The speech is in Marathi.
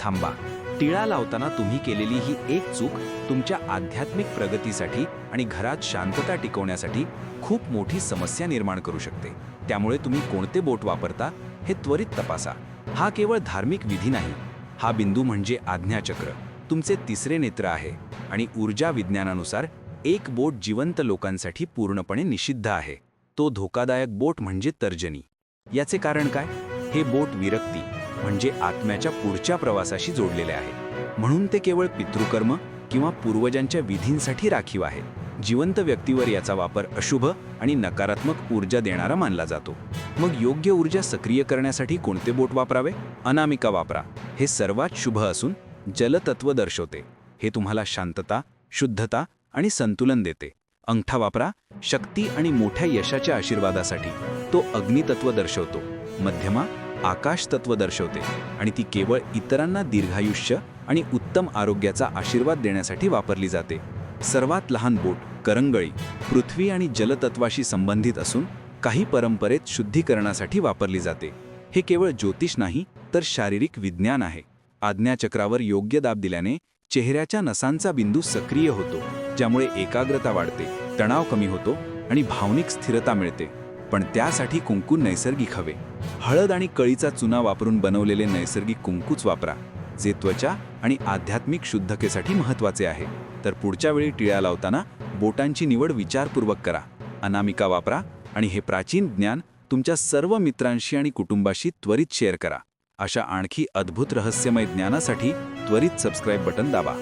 थांबा. टिळा लावताना तुम्ही केलेली ही एक चूक तुमच्या आध्यात्मिक प्रगतीसाठी आणि घरात शांतता टिकवण्यासाठी खूप मोठी समस्या निर्माण करू शकते. त्यामुळे तुम्ही कोणते बोट वापरता हे त्वरित तपासा. हा केवळ धार्मिक विधी नाही. हा बिंदू म्हणजे आज्ञाचक्र. तुमचे तिसरे नेत्र आहे आणि ऊर्जा विज्ञानानुसार एक बोट जिवंत लोकांसाठी पूर्णपणे निषिद्ध आहे. तो धोकादायक बोट म्हणजे तर्जनी. याचे कारण काय? हे बोट विरक्ती. म्हणजे आत्म्याच्या पुढच्या प्रवासाशी जोडलेले आहे. म्हणून ते केवळ पितृकर्म किंवा पूर्वजांच्या विधींसाठी राखीव आहे. जिवंत व्यक्तीवर याचा वापर अशुभ आणि नकारात्मक ऊर्जा देणारा मानला जातो. मग योग्य ऊर्जा सक्रिय करण्यासाठी कोणते बोट वापरावे? अनामिका वापरा. हे सर्वात शुभ असून जलतत्व दर्शवते. हे तुम्हाला शांतता शुद्धता आणि संतुलन देते. अंगठा वापरा. शक्ती आणि मोठ्या यशाच्या आशीर्वादासाठी तो अग्नितत्व दर्शवतो. मध्यमा आकाश तत्व दर्शवते आणि ती केवळ इतरांना दीर्घायुष्य आणि उत्तम आरोग्याचा आशीर्वाद देण्यासाठी वापरली जाते. सर्वात लहान बोट करंगळी पृथ्वी आणि जलतत्वाशी संबंधित असून काही परंपरेत शुद्धीकरणासाठी वापरली जाते. हे केवळ ज्योतिष नाही तर शारीरिक विज्ञान आहे. आज्ञाचक्रावर योग्य दाब दिल्याने चेहऱ्याच्या नसांचा बिंदू सक्रिय होतो ज्यामुळे एकाग्रता वाढते तणाव कमी होतो आणि भावनिक स्थिरता मिळते. पण त्यासाठी कुंकू नैसर्गिक हवे. हळद आणि कळीचा चुना वापरून बनवलेले नैसर्गिक कुंकूच वापरा जे त्वचा आणि आध्यात्मिक शुद्धतेसाठी महत्त्वाचे आहे. तर पुढच्या वेळी टिळ्या लावताना बोटांची निवड विचारपूर्वक करा. अनामिका वापरा आणि हे प्राचीन ज्ञान तुमच्या सर्व मित्रांशी आणि कुटुंबाशी त्वरित शेअर करा. अशा आणखी अद्भुत रहस्यमय ज्ञानासाठी त्वरित सबस्क्राईब बटन दाबा.